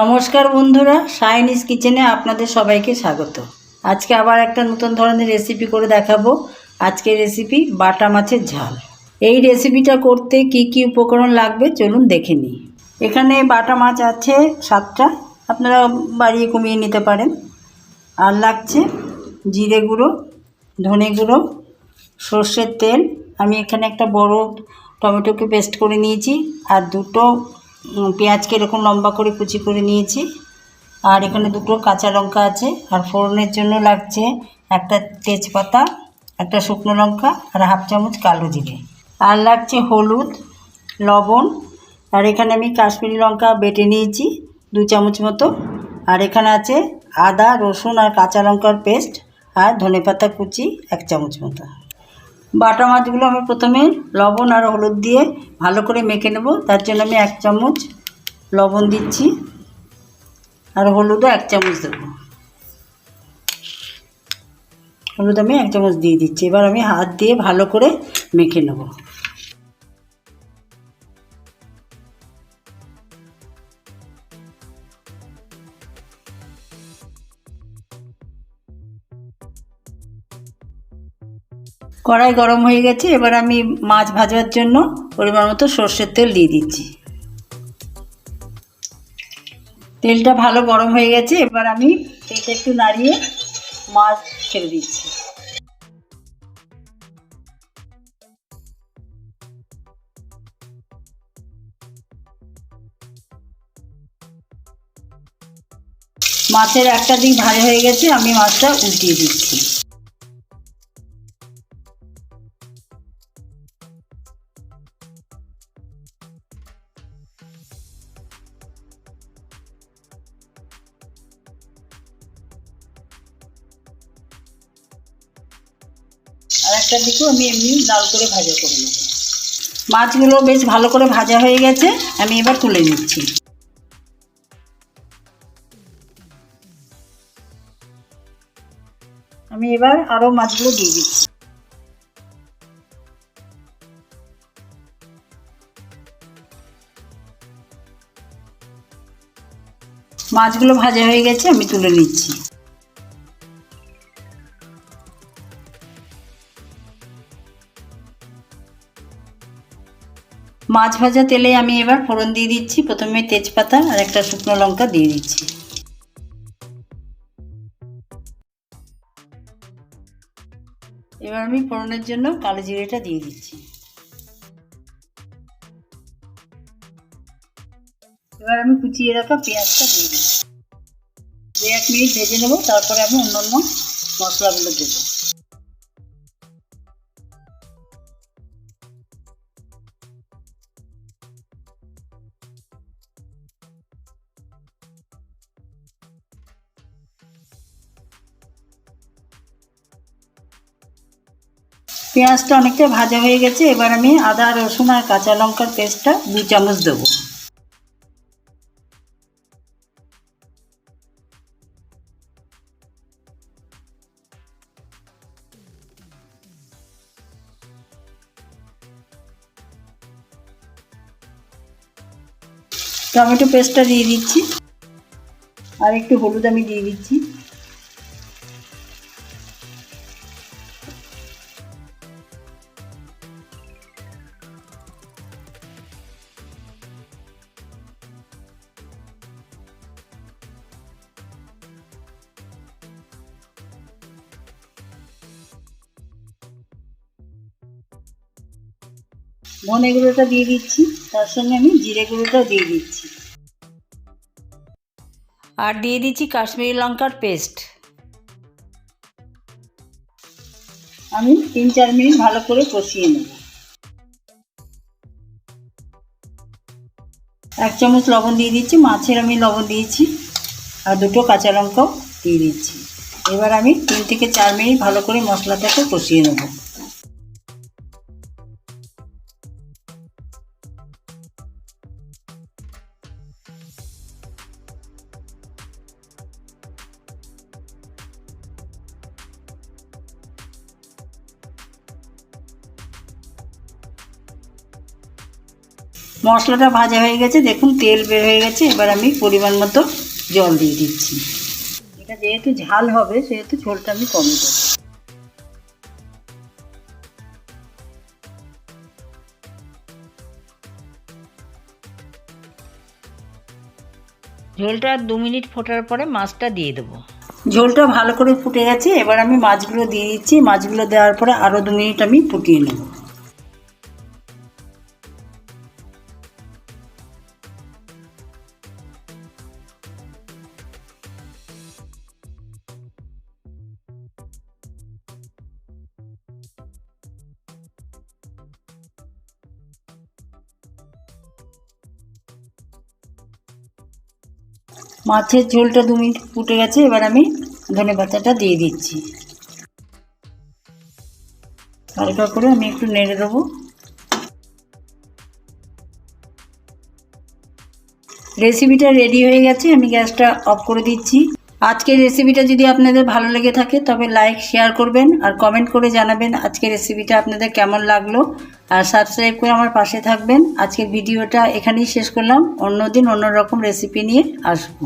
নমস্কার বন্ধুরা সাইনিস কিচেনে আপনাদের সবাইকে স্বাগত। আজকে আবার একটা নতুন ধরনের রেসিপি করে দেখাবো। আজকের রেসিপি বাটা মাছের ঝাল। এই রেসিপিটা করতে কি কি উপকরণ লাগবে চলুন দেখে নিই। এখানে বাটা মাছ আছে সাতটা, আপনারা বাড়িয়ে কমিয়ে নিতে পারেন। আর লাগছে জিরে গুঁড়ো, ধনে গুঁড়ো, সর্ষের তেল। আমি এখানে একটা বড় টমেটোকে পেস্ট করে নিয়েছি। আর দুটো পেঁয়াজকে এরকম লম্বা করে কুচি করে নিয়েছি। আর এখানে দুটো কাঁচা লঙ্কা আছে। আর ফোড়নের জন্য লাগছে একটা তেজপাতা, একটা শুকনো লঙ্কা, আর হাফ চামচ কালো জিরে। আর লাগছে হলুদ, লবণ। আর এখানে আমি কাশ্মীরি লঙ্কা বেটে নিয়েছি, দু চামচ মতো। আর এখানে আছে আদা, রসুন আর কাঁচা লঙ্কার পেস্ট, আর ধনেপাতা কুচি, এক চামচ মতো। বাটা মাছগুলো আমি প্রথমে লবণ আর হলুদ দিয়ে ভালো করে মেখে নেব। তার জন্য আমি এক চামচ লবণ দিচ্ছি আর হলুদও এক চামচ দেবো। হলুদ আমি এক চামচ দিয়ে দিচ্ছি। এবার আমি হাত দিয়ে ভালো করে মেখে নেব। কড়াই গরম হয়ে গেছে, এবার আমি মাছ ভাজার জন্য পরিমাণ মতো সর্ষের তেল দিয়ে দিচ্ছি। তেলটা ভালো গরম হয়ে গেছে, এবার আমি তেলটা একটু নাড়িয়ে মাছ ছেড়ে দিচ্ছি। মাছের একটা দিক ভাজা হয়ে গেছে, আমি মাছটা উল্টিয়ে দিচ্ছি। আর একটা দিকেও আমি এমনি লাল করে ভাজা করে নেব। মাছগুলো বেশ ভালো করে ভাজা হয়ে গেছে, আমি এবার তুলে নিচ্ছি। আমি এবার আরও মাছগুলো দিয়ে দিচ্ছি। মাছগুলো ভাজা হয়ে গেছে, আমি তুলে নিচ্ছি। মাছ ভাজা তেলে আমি এবার ফোড়ন দিয়ে দিচ্ছি। প্রথমে তেজপাতা আর একটা শুকনো লঙ্কা দিয়ে দিচ্ছি। এবার আমি ফোড়নের জন্য কালো জিরেটা দিয়ে দিচ্ছি। এবার আমি কুচিয়ে রাখা পেঁয়াজটা দিয়ে দিচ্ছি। দু এক মিনিট ভেজে নেব, তারপরে আমি অন্য অন্য মশলাগুলো দেবো। পেঁয়াজটা অনেকটা ভাজা হয়ে গেছে, এবার আমি আদা, রসুন আর কাঁচা লঙ্কার পেস্টটা দু চামচ দেবো। টমেটো পেস্টটা দিয়ে দিচ্ছি, আর একটু হলুদ আমি দিয়ে দিচ্ছি। ধনে গুঁড়োটা দিয়ে দিচ্ছি তার সঙ্গে আমি জিরে গুঁড়োটাও দিয়ে দিচ্ছি। আর দিয়ে দিচ্ছি কাশ্মীরি লঙ্কার পেস্ট। আমি তিন চার মিনিট ভালো করে কষিয়ে নেব। এক চামচ লবণ দিয়ে দিচ্ছি মাছের আমি লবণ দিয়েছি আর দুটো কাঁচা লঙ্কাও দিয়ে দিচ্ছি। এবার আমি তিন থেকে চার মিনিট ভালো করে মশলাটাকে কষিয়ে নেব। মশলাটা ভাজা হয়ে গেছে দেখুন তেল বের হয়ে গেছে এবার আমি পরিমাণ মতো জল দিয়ে দিচ্ছি। এটা যেহেতু ঝাল হবে সেহেতু ঝোলটা আমি কমই দেবো। ঝোলটা দু মিনিট ফোটার পরে মাছটা দিয়ে দেবো। ঝোলটা ভালো করে ফুটে গেছে এবার আমি মাছগুলো দিয়ে দিচ্ছি। মাছগুলো দেওয়ার পরে আরও দু মিনিট আমি ফুটিয়ে নেব। মাছের ঝোলটা দু মিনিট ফুটে গেছে, এবার আমি ধনে পাতাটা দিয়ে দিচ্ছি। হালকা করে আমি একটু নেড়ে দেবো। রেসিপিটা রেডি হয়ে গেছে, আমি গ্যাসটা অফ করে দিচ্ছি। আজকের রেসিপিটা যদি আপনাদের ভালো লেগে থাকে, তবে লাইক শেয়ার করবেন আর কমেন্ট করে জানাবেন আজকের রেসিপিটা আপনাদের কেমন লাগল। আর সাবস্ক্রাইব করে আমার পাশে থাকবেন। আজকের ভিডিওটা এখানেই শেষ করলাম। অন্যদিন অন্য রকম রেসিপি নিয়ে আসব।